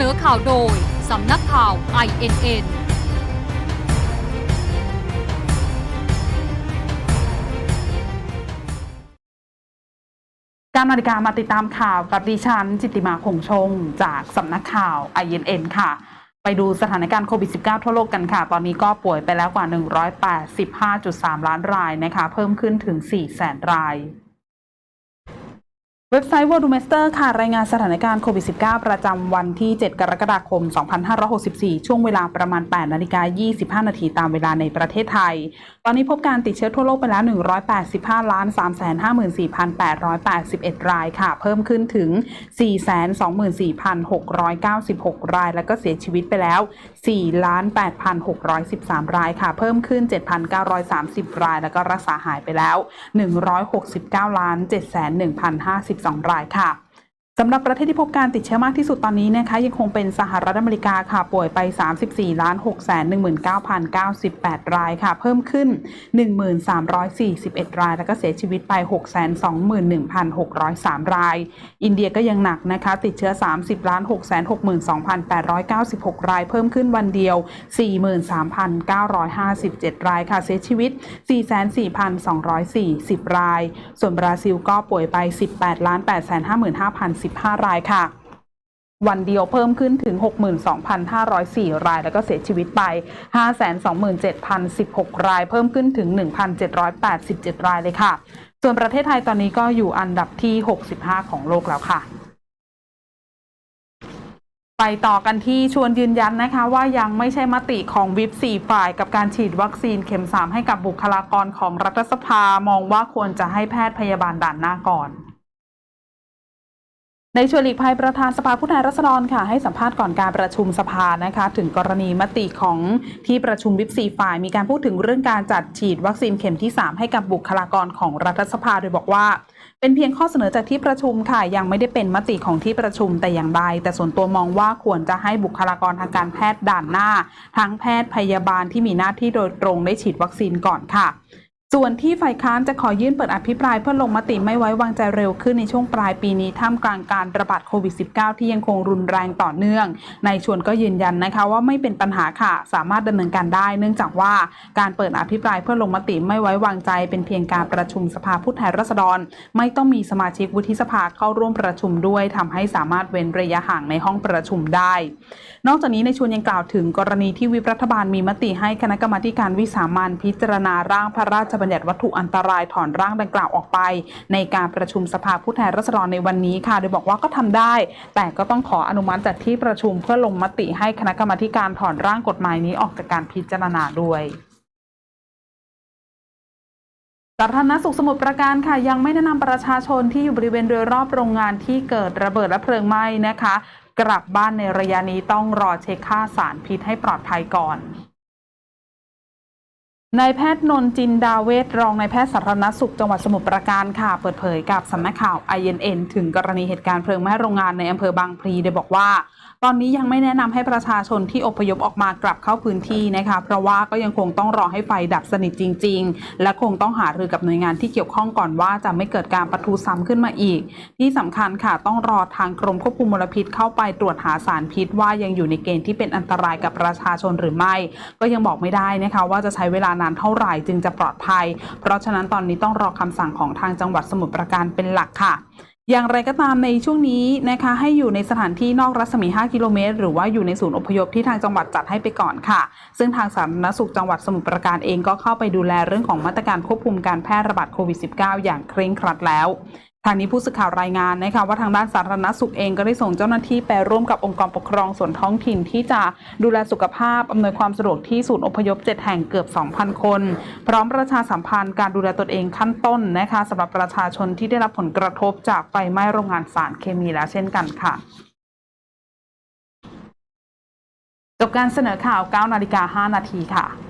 นอข่าวโดย สำนักข่าว INN การนาฬิกามาติดตามข่าวกับดิฉัน จิตติมาคงชง จากสำนักข่าว INN ค่ะ ไปดูสถานการณ์โควิด -19 ทั่วโลกกันค่ะ ตอนนี้ก็ป่วยไปแล้วกว่า 185.3 ล้านรายนะคะ เพิ่มขึ้นถึง 4 แสนราย เว็บไซต์ World Master ค่ะ รายงานสถานการณ์โควิด -19 ประจำวันที่ 7 กรกฎาคม 2564 ช่วงเวลาประมาณ 8 นาฬิกา 25 นาทีตามเวลาในประเทศไทย ตอนนี้พบการติดเชื้อทั่วโลกไปแล้ว 185 ล้าน 354,881 รายค่ะ เพิ่มขึ้นถึง 424,696 ราย แล้วก็เสียชีวิตไปแล้ว 4 ล้าน 8,613 รายค่ะ เพิ่มขึ้น 7,930 ราย แล้วก็รักษาหายไปแล้ว 169 ล้าน12 รายค่ะ สำหรับประเทศที่พบการติดเชื้อมากที่สุดตอนนี้นะคะยังคงเป็นสหรัฐอเมริกาค่ะป่วยไป 34ล้าน6 1 9 098 รายค่ะ เพิ่มขึ้น 1,341 ราย แล้วก็เสียชีวิตไป 621,603 ราย อินเดียก็ยังหนักนะคะ ติดเชื้อ 30ล้าน6 62,896 ราย เพิ่มขึ้นวันเดียว 43,957 รายค่ะเสียชีวิต 44,240 ราย ส่วนบราซิลก็ป่วยไป 18ล้าน1,515 รายค่ะ วันเดียวเพิ่มขึ้นถึง 62,504 ราย แล้วก็เสียชีวิตไป 527,016 ราย เพิ่มขึ้นถึง 1,787 รายเลยค่ะ ส่วนประเทศไทยตอนนี้ก็อยู่อันดับที่ 65 ของโลกแล้วค่ะไปต่อกันที่ชวนยืนยันนะคะว่ายังไม่ใช่มติของวิป4ฝ่ายกับการฉีดวัคซีนเข็ม 3 ให้กับบุคลากรของรัฐสภามองว่าควรจะให้แพทย์พยาบาลด่านหน้าก่อน ในชวนหลีกภัยประธานสภาผู้แทนราษฎรค่ะให้สัมภาษณ์ก่อนการประชุมสภานะคะ ถึงกรณีมติของที่ประชุมวิปซีฝ่าย มีการพูดถึงเรื่องการจัดฉีดวัคซีนเข็มที่ 3 ให้กับบุคลากรของรัฐสภาโดยบอกว่า เป็นเพียงข้อเสนอจากที่ประชุมค่ะ ยังไม่ได้เป็นมติของที่ประชุมแต่อย่างใด แต่ส่วนตัวมองว่าควรจะให้บุคลากรทางการแพทย์ด่านหน้า ทั้งแพทย์พยาบาลที่มีหน้าที่โดยตรงได้ฉีดวัคซีนก่อนค่ะ ส่วนที่ฝ่ายค้านจะขอยื่นเปิดอภิปรายเพื่อลงมติไม่ไว้วางใจเร็วขึ้นในช่วงปลายปีนี้ท่ามกลางการระบาดโควิด -19 ที่ยังคงรุนแรงต่อเนื่องในชวนก็ยืนยันนะคะว่าไม่เป็นปัญหาค่ะ สามารถดำเนินการได้ เนื่องจากว่าการเปิดอภิปรายเพื่อลงมติไม่ไว้วางใจ เป็นเพียงการประชุมสภาผู้แทนราษฎร ไม่ต้องมีสมาชิกวุฒิสภาเข้าร่วมประชุมด้วยทำให้สามารถเว้นระยะห่างในห้องประชุมได้ นอกจากนี้ในชวนยังกล่าวถึงกรณีที่วิปรัฐบาลมีมติให้คณะกรรมาการวิสามันพิจารณาร่างพระราชบัญญัติวัตถุอันตรายถอนร่างดังกล่าวออกไป ในการประชุมสภาผู้แทนราษฎรในวันนี้ค่ะ โดยบอกว่าก็ทำได้ แต่ก็ต้องขออนุมัติจากที่ประชุมเพื่อลงมติให้คณะกรรมาการถอนร่างกฎหมายนี้ออกจากการพิจารณาด้วยสาธารณสุขสมุทรปราการค่ะยังไม่แนะนำประชาชนที่อยู่บริเวณโดยรอบโรงงานที่เกิดระเบิดและเพลิงไหม้นะคะ กลับบ้านในระยะนี้ต้องรอเช็คค่าสารพิษให้ปลอดภัยก่อน นายแพทย์นนท์จินดาเวศรองนายแพทย์สาธารณสุขจังหวัดสมุทรปราการค่ะ เปิดเผยกับสำนักข่าว INN ถึงกรณีเหตุการณ์เพลิงไหม้โรงงานในอำเภอบางพลีโดยบอกว่า ตอนนี้ยังไม่แนะนำให้ประชาชนที่อพยพออกมากลับเข้าพื้นที่นะคะ เพราะว่าก็ยังคงต้องรอให้ไฟดับสนิทจริง ๆ และคงต้องหารือกับหน่วยงานที่เกี่ยวข้องก่อนว่าจะไม่เกิดการปะทุซ้ำขึ้นมาอีก ที่สำคัญค่ะต้องรอทางกรมควบคุมมลพิษเข้าไปตรวจหาสารพิษว่ายังอยู่ในเกณฑ์ที่เป็นอันตรายกับประชาชนหรือไม่ ก็ยังบอกไม่ได้นะคะว่าจะใช้เวลานานเท่าไหร่จึงจะปลอดภัย เพราะฉะนั้นตอนนี้ต้องรอคำสั่งของทางจังหวัดสมุทรปราการเป็นหลักค่ะอย่างไรก็ตามในช่วงนี้นะคะให้อยู่ในสถานที่นอกรัศมี 5 กิโลเมตร หรือว่าอยู่ในศูนย์อพยพที่ทางจังหวัดจัดให้ไปก่อนค่ะ ซึ่งทางสาธารณสุขจังหวัดสมุทรปราการเองก็เข้าไปดูแลเรื่องของมาตรการควบคุมการแพร่ระบาดโควิด -19 อย่างเคร่งครัดแล้ว ทางนี้ผู้สื่อข่าวรายงานนะคะว่าทางด้านสาธารณสุขเองก็ได้ส่งเจ้าหน้าที่ไปร่วมกับองค์กรปกครองส่วนท้องถิ่นที่จะดูแลสุขภาพอำนวยความสะดวกที่ศูนย์อพยพ 7 แห่งเกือบ 2,000 คน พร้อมประชาสัมพันธ์การดูแลตนเองขั้นต้นนะคะสำหรับประชาชนที่ได้รับผลกระทบจากไฟไหม้โรงงานสารเคมีแล้วเช่นกันค่ะจบการเสนอข่าว 9 นาฬิกา 5 นาทีค่ะ